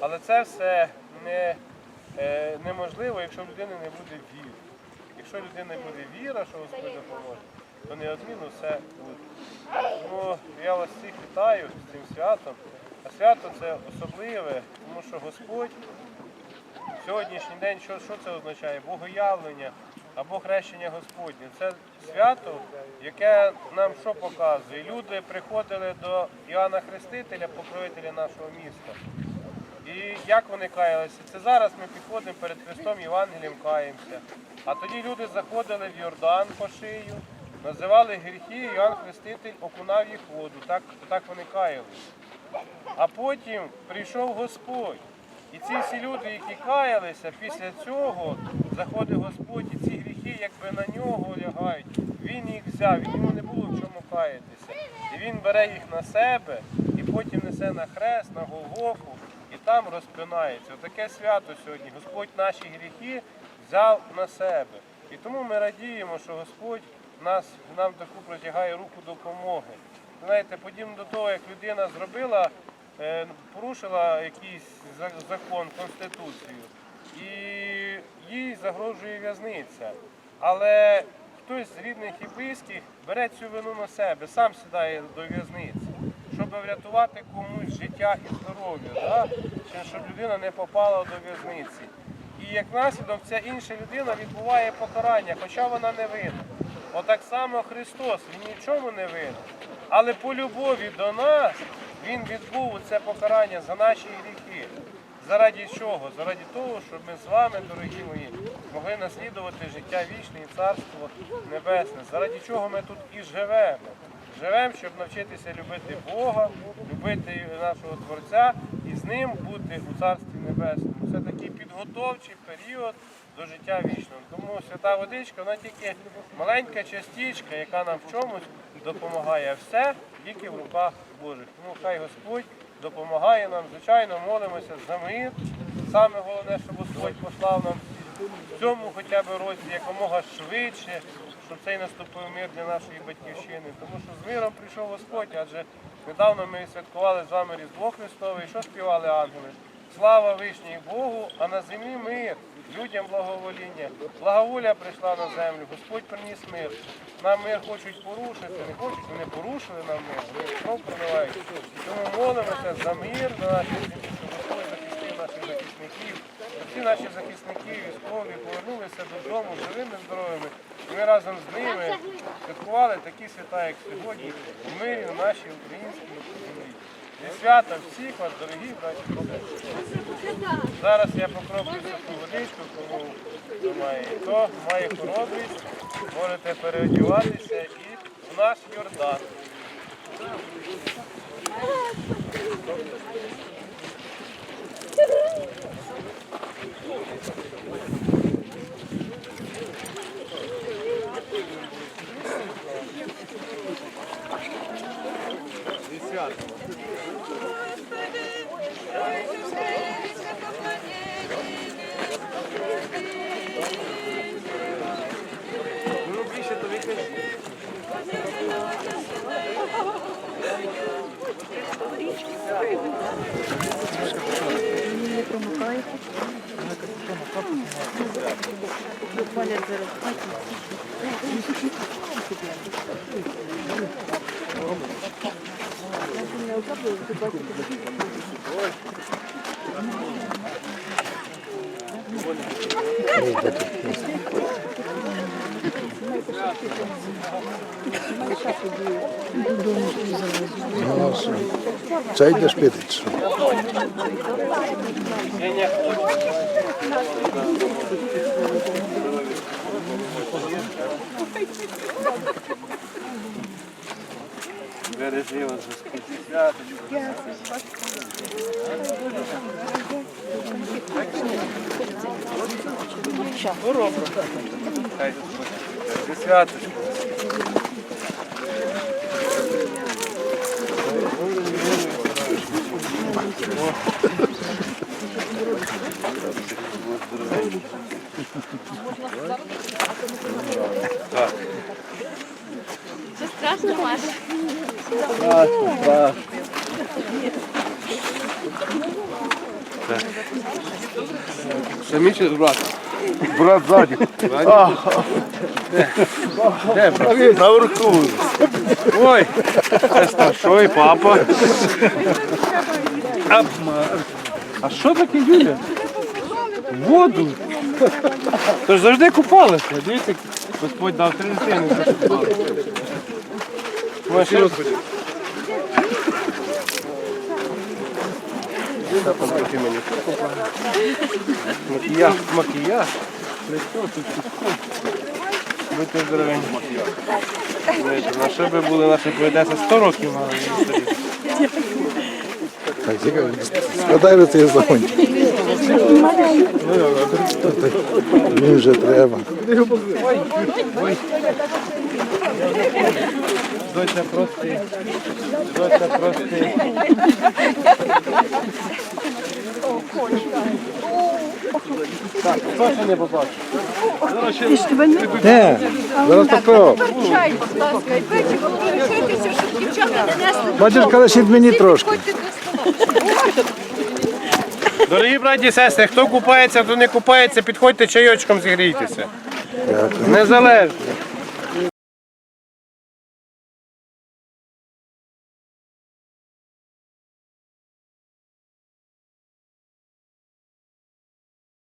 Але це все не, е, неможливо, якщо в людини не буде віри. Якщо в людини буде віра, що Господь допоможе, то неодмінно все буде. Тому я вас всіх вітаю з цим святом. А свято це особливе, тому що Господь сьогоднішній день, що, що це означає? Богоявлення або хрещення Господнє. Це свято, яке нам що показує? Люди приходили до Іоанна Хрестителя, покровителя нашого міста. І як вони каялися? Це зараз ми підходимо перед Христом Євангелієм каємося. А тоді люди заходили в Йордан по шию, називали гріхи, і Іоанн Хреститель окунав їх воду. Так, так вони каялися. А потім прийшов Господь. І ці всі люди, які каялися, після цього заходить Господь, і ці гріхи якби на нього лягають. Він їх взяв, і йому не було в чому каятися. І він бере їх на себе і потім несе на хрест, на Голгофу, і там розпинається. Таке свято сьогодні. Господь наші гріхи взяв на себе. І тому ми радіємо, що Господь нас, нам таку протягає руку допомоги. Знаєте, подібно до того, як людина зробила, порушила якийсь закон, конституцію, і їй загрожує в'язниця. Але хтось з рідних і близьких бере цю вину на себе, сам сідає до в'язниці, щоб врятувати комусь життя і здоров'я, да? чи щоб людина не попала до в'язниці. І як наслідок ця інша людина відбуває покарання, хоча вона не винна. Отак само Христос, Він нічому не винен. Але по любові до нас Він відбув це покарання за наші гріхи. Заради чого? Заради того, щоб ми з вами, дорогі мої, могли наслідувати життя вічне і царство небесне. Заради чого ми тут і живемо. Живемо, щоб навчитися любити Бога, любити нашого Творця і з ним бути у Царстві Небесному. Це такий підготовчий період до життя вічного. Тому свята водичка, вона тільки маленька частичка, яка нам в чомусь допомагає. Все тільки в руках Божих. Тому хай Господь допомагає нам. Звичайно, молимося за мир. Саме головне, щоб Господь послав нам в цьому хоча б році якомога швидше, щоб цей наступив мир для нашої батьківщини. Тому що з миром прийшов Господь, адже недавно ми святкували з вами Різдво Христове, і що співали ангели? Слава вишній Богу, а на землі мир, людям благовоління. Благоволя прийшла на землю, Господь приніс мир. Нам мир хочуть порушити, не хочуть, вони порушили нам мир, вони кров проливають. Тому молимося за мир на нашій землі, щоб Господь захистив наших захисників. Всі наші захисники військові повернулися додому живими, здоровими. Ми разом з ними святкували такі свята, як сьогодні, у мирі на нашій українській землі. Зі свята всіх вас, дорогі браті і. Зараз я покроплю святу водичку, кому хто має. Хто має хоробрість, можете переодіватися і в наш Йордан. Ну, більше то викажіть. Це йде шпитич. Ні, ні. Бережи вас, Господь, свято. Хай Господь. Бережи святочку. Це страшно, Маша. Страшно, страшно. Самі чи брат? Брат ззаді. Де брат? Наверху. Ой, це старшой, папа. А, а що таке Юля? Воду. Тож завжди купалися. Дивіться, Господь дав три дитини. Раз ходити? Мені. Макіяж, макіяж. Будьте здоровенькі. На що би були наші поєдеться 100 років мали їсти. Так, цікаво. Складай цих загонів. Мені вже треба. Доця прости. Доця прости. Так, хто не побачив? Ні, зараз тако. Чай, будь ласка, і печі, лишайтеся, щоб дівчата внесли. Бачиш, калашіть мені трошки. Дорогі браті і сестри, хто купається, хто не купається, підходьте чайочком зігрійтеся. Незалежно.